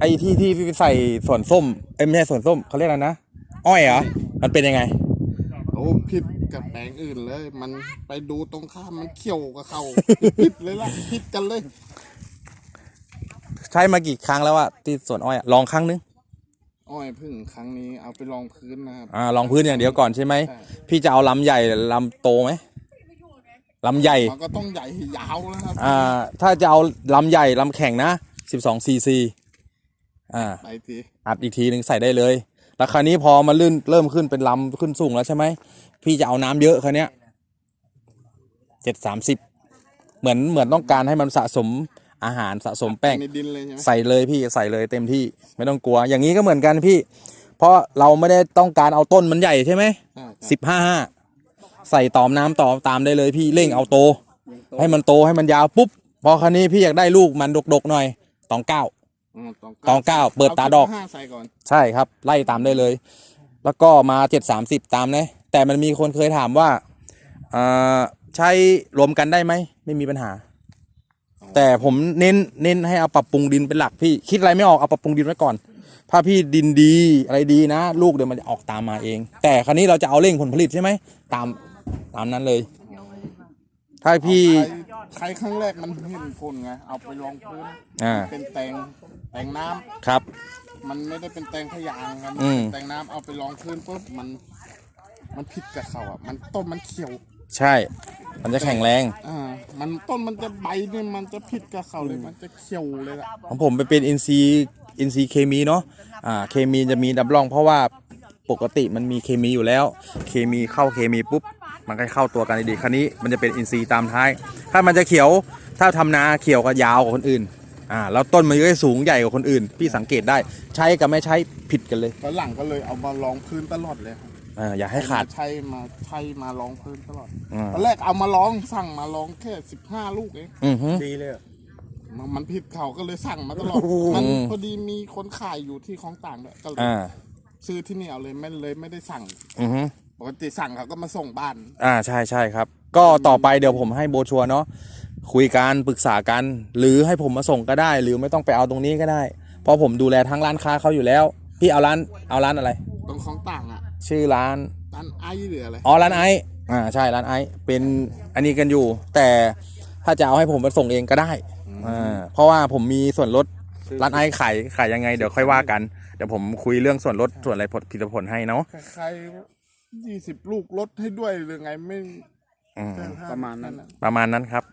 ไอ้ที่ที่พี่ใส่สวนส้มเอ้ยไม่ใช่สวนส้มเขาเรียกอะไรนะอ้อยเหรอมันเป็นยังไง โอ้ผิดกับแปลงอื่นเลย มันไปดูตรงข้ามมันเขียวกับเขาผิดเลยล่ะผิดกันเลย ใช้มากี่ครั้งแล้วอะที่สวนอ้อยอะลองครั้งนึงอ้อยพึ่งครั้งนี้เอาไปลองพื้นนะครับอ่าลองพื้นอย่างเดียวก่อนใช่ไหมใช่พี่จะเอาลำใหญ่หรือลำโตไหมลำใหญ่มันก็ต้องใหญ่ยาวนะครับอ่าถ้าจะเอาลำใหญ่ลำแข็งนะ 12ซีซี อ่าไปทีอัดอีกทีหนึ่งใส่ได้เลย แล้วคราวนี้พอมันลื่นเริ่มขึ้นเป็นลำขึ้นสูงแล้วใช่ไหม พี่จะเอาน้ำเยอะคราวเนี้ยเจ็ดสามสิบเหมือนเหมือนต้องการให้มันสะสมอาหารสะสมแป้ง ในดินเลยใช่ไหมใส่เลยพี่ใส่เลยเต็มที่ไม่ต้องกลัว อย่างนี้ก็เหมือนกันพี่ เพราะเราไม่ได้ต้องการเอาต้นมันใหญ่ใช่ไหมอ่าสิบห้าห้าใส่ตอมน้ำต่อตามได้เลยพี่เร่งเอาโต ให้มันโตให้มันยาวปุ๊บพอคราวนี้พี่อยากได้ลูกมันดกๆหน่อยตองเก้าอืม ตองเก้าเปิดตาดอกเสิบห้ใส่ก่อนใช่ครับ ไล่ตามได้เลย แล้วก็มาเจ็ดสามสิบตามนะแต่มันมีคนเคยถามว่าอ่าใช้รวมกันได้ไหมไม่มีปัญหา แต่ผมเน้นเน้นให้เอาปรับปรุงดินเป็นหลักพี่คิดอะไรไม่ออกเอาปรับปรุงดินไว้ก่อน ถ้าพี่ดินดีอะไรดีนะ ลูกเดี๋ยวมันจะออกตามมาเอง แต่คราวนี้เราจะเอาเร่งผลผลิตใช่ไหมตามตามนั้นเลย ถ้าพี่ ใครครั้งแรกมันเห็นผลไง เอาไปลองพื้นอ่า เป็นแตงแตงน้ำครับ มันไม่ได้เป็นแตงขยางครับอืม แตงน้ำเอาไปลองพื้นปุ๊บมัน มันผิดกับเขาอะ มันต้นมันเขียว ใช่ มันจะแข็งแรง อ่า มันต้นมันจะใบเนี่ยมันจะผิดกับเขาเลย มันจะเขียวเลยล่ะ ของผมไปเป็นอินซีอินซีเคมีเนาะ อ่า เคมีจะมีดับรอง เพราะว่าปกติมันมีเคมีอยู่แล้ว เคมีเข้าเคมีปุ๊บ มันก็เข้าตัวกันดีๆคราวนี้มันจะเป็นอินซีตามท้าย ถ้ามันจะเขียวถ้าทำนาเขียวก็ยาวกว่าคนอื่นอ่าแล้วต้นมันก็จะสูงใหญ่กว่าคนอื่น พี่สังเกตได้ใช้กับไม่ใช้ผิดกันเลยตอนหลังก็เลยเอามาลองพื้นตลอดเลยครับอ่าอย่าให้ขาดใช้มาใช้มาลองพื้นตลอดอ่าตอนแรกเอามาลองสั่งมาลองแค่สิบห้าลูกเองอือฮึดีเลยเหรอมันมันผิดเขาก็เลยสั่งมาตลอดมันพอดีมีคนขายอยู่ที่ของต่างด้วยก็เลยอ่าซื้อที่นี่เอาเลยไม่เลยไม่ได้สั่ง อือฮึ ปกติสั่งเขาก็มาส่งบ้าน อ่าใช่ใช่ครับ ก็ต่อไปเดี๋ยวผมให้โบชัวร์เนาะคุยกันปรึกษากัน หรือให้ผมมาส่งก็ได้ หรือไม่ต้องไปเอาตรงนี้ก็ได้ เพราะผมดูแลทั้งร้านค้าเขาอยู่แล้ว พี่เอาร้านเอาร้านอะไร ตรงของต่างอะชื่อร้าน ร้านไอหรืออะไรอ๋อร้านไอซ์อ่าใช่ร้านไอซ์เป็นอันนี้กันอยู่ แต่ถ้าจะเอาให้ผมมาส่งเองก็ได้อ่าเพราะว่าผมมีส่วนลดร้านไอซ์ขายขายยังไงเดี๋ยวค่อยว่ากัน เดี๋ยวผมคุยเรื่องส่วนลดส่วนอะไรผลผลิตผลให้เนาะใครยี่ สิบลูกลดให้ด้วยหรือไงไม่อืมแต่ถ้ประมาณนั้นอะประมาณนั้นครับ